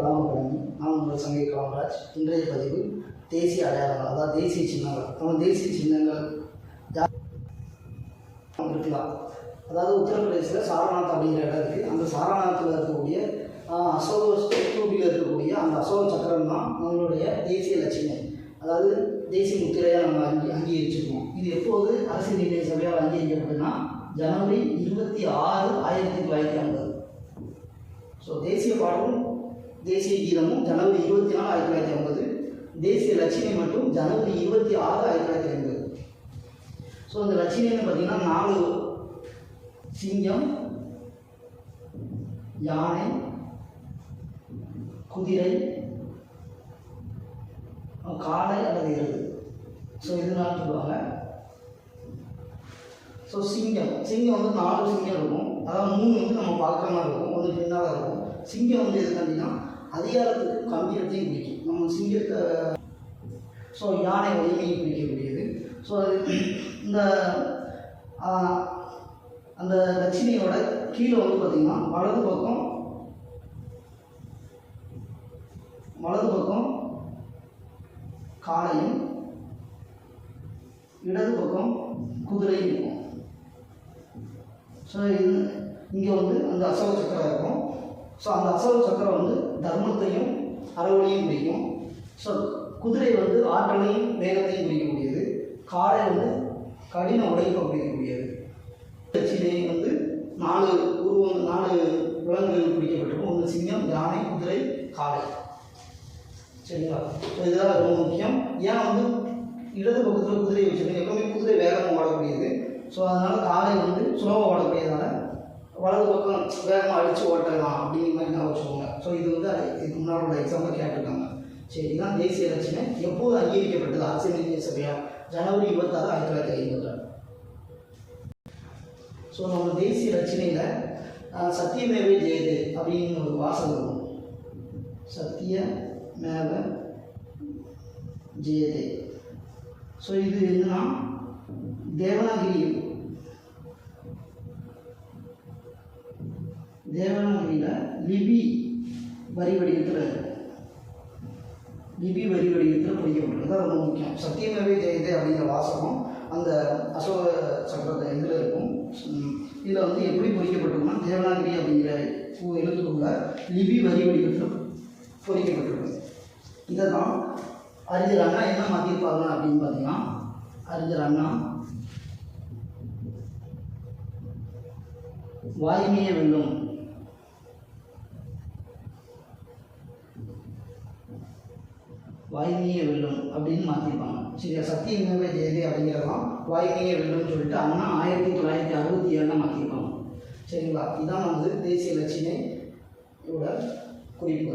கலாம் நான் உங்கள் சங்கை கலாம்ராஜ் இன்றைய பதிவு தேசிய அடையாளங்கள் அதாவது தேசிய சின்னங்கள். நம்ம தேசிய சின்னங்கள் யா- இருக்கலாம். அதாவது உத்தரப்பிரதேசத்தில் சாரநாத் அப்படிங்கிற இடம் இருக்குது அந்த சாரநாத்தில் இருக்கக்கூடிய அசோக ஸ்தூபியில் இருக்கக்கூடிய அந்த அசோக சக்கரம் தான் நம்மளுடைய தேசிய லட்சியம் அதாவது தேசிய முத்திரையாக நம்ம அங்கி அங்கீகரிச்சிருக்கோம். இது எப்போது அரசு நிர்ணய சபையால் அங்கீகரிக்கப்பட்டதுன்னா ஜனவரி இருபத்தி ஆறு ஆயிரத்தி தொள்ளாயிரத்தி ஐம்பது. ஸோ தேசிய பாடலும் தேசிய கீதமும் ஜனவரி இருபத்தி நாலு ஆயிரத்தி தொள்ளாயிரத்தி ஐம்பது தேசிய லட்சியம் மட்டும் ஜனவரி இருபத்தி ஆறு ஆயிரத்தி தொள்ளாயிரத்தி ஐம்பது. ஸோ அந்த லட்சியம்னு பார்த்தீங்கன்னா நாலு சிங்கம் யானை குதிரை காளை அல்லது எருது ஸோ இதனால சொல்லுவாங்க ஸோ சிங்கம். சிங்கம் வந்து நாலு சிங்கம் இருக்கும். அதாவது மூணு வந்து நம்ம பார்க்குற மாதிரி இருக்கும். ஒன்று பின்னால் இருக்கும். சிங்கம் வந்து எது கண்டினா அதிகாரத்துக்கும் கம்பீரத்தையும் குறிக்கும் நம்ம சிங்கத்தை ஸோ யானை வலிமையை குறிக்கக்கூடியது ஸோ அது இந்த அந்த லட்சுமியோட கீழே வந்து பார்த்திங்கன்னா வலது பக்கம் வலது பக்கம் காளையும் இடது பக்கம் குதிரையும் இருக்கும். ஸோ இது இங்கே வந்து அந்த அசோக சக்கரம் இருக்கும். ஸோ அந்த அசோக சக்கரம் வந்து தர்மத்தையும் அறவழியும் குறிக்கும். ஸோ குதிரை வந்து ஆற்றலையும் வேகத்தையும் குறிக்கக்கூடியது. காளை வந்து கடின உழைப்பை குறிக்கக்கூடியது. லட்சினை வந்து நாலு உருவம் நாலு விலங்குகள் குறிக்கப்பட்டிருக்கும். ஒன்று சிங்கம் யானை குதிரை காளை. சரிங்களா? இதுதான் இதெல்லாம் ரொம்ப முக்கியம். ஏன் வந்து இடது பக்கத்தில் குதிரை வச்சுருக்கோம்? எப்பவுமே குதிரை வேகமாக ஓடக்கூடியது. ஸோ அதனால் காலை வந்து சுலபமாக ஓடக்கூடியதுனால வலது பக்கம் வேகமாக அடித்து ஓட்டலாம் அப்படிங்கிற மாதிரி நான் வச்சுக்கோங்க. ஸோ இது வந்து இதுக்கு முன்னாடி எக்ஸாம்பிள் கேட்டிருக்காங்க சரி இதுதான் தேசிய ரச்சனை எப்போது அங்கீகரிக்கப்பட்டது? அரசியல் இந்திய சபையா? ஜனவரி இருபத்தாறு ஆயிரத்தி தொள்ளாயிரத்தி ஐம்பது ஸோ நம்ம தேசிய ரச்சனையில் சத்தியமேவே ஜெயது அப்படின்னு ஒரு வாசகம் இருக்கும். சத்திய மேவ ஜெயதே. ஸோ இது என்னன்னா தேவனாகிரி தேவனாகிரியில் லிபி வரி வடிவத்தில் லிபி வரி வடிவத்தில் படிக்கப்பட்டிருக்கு அது ரொம்ப முக்கியம். சத்தியமேவே ஜெயதே அப்படிங்கிற வாசகம் அந்த அசோக சக்கரத்தை இதில் இருக்கும்? இதில் வந்து எப்படி பொறிக்கப்பட்டிருக்குன்னா தேவனாகிரி அப்படிங்கிற பூ எழுத்துக்குள்ள லிபி வரி வடிவத்தில் பொறிக்கப்பட்டிருக்கு இதை தான் அறிஞர் அண்ணா என்ன மாற்றிருப்பாங்க அப்படின்னு பார்த்தீங்கன்னா அறிஞர் அண்ணா வாய்மையை வெல்லும் வாய்மையே வெல்லும் அப்படின்னு மாற்றிருப்பாங்க சரியா? சத்தியமேவ ஜெயதி அப்படிங்கிறதான் வாய்மையே வெல்லும்னு சொல்லிட்டு அண்ணா ஆயிரத்தி தொள்ளாயிரத்தி அறுபத்தி ஏழில் மாற்றிருப்பாங்க சரிங்களா? இதான் வந்து தேசிய லட்சினை குறிப்பு.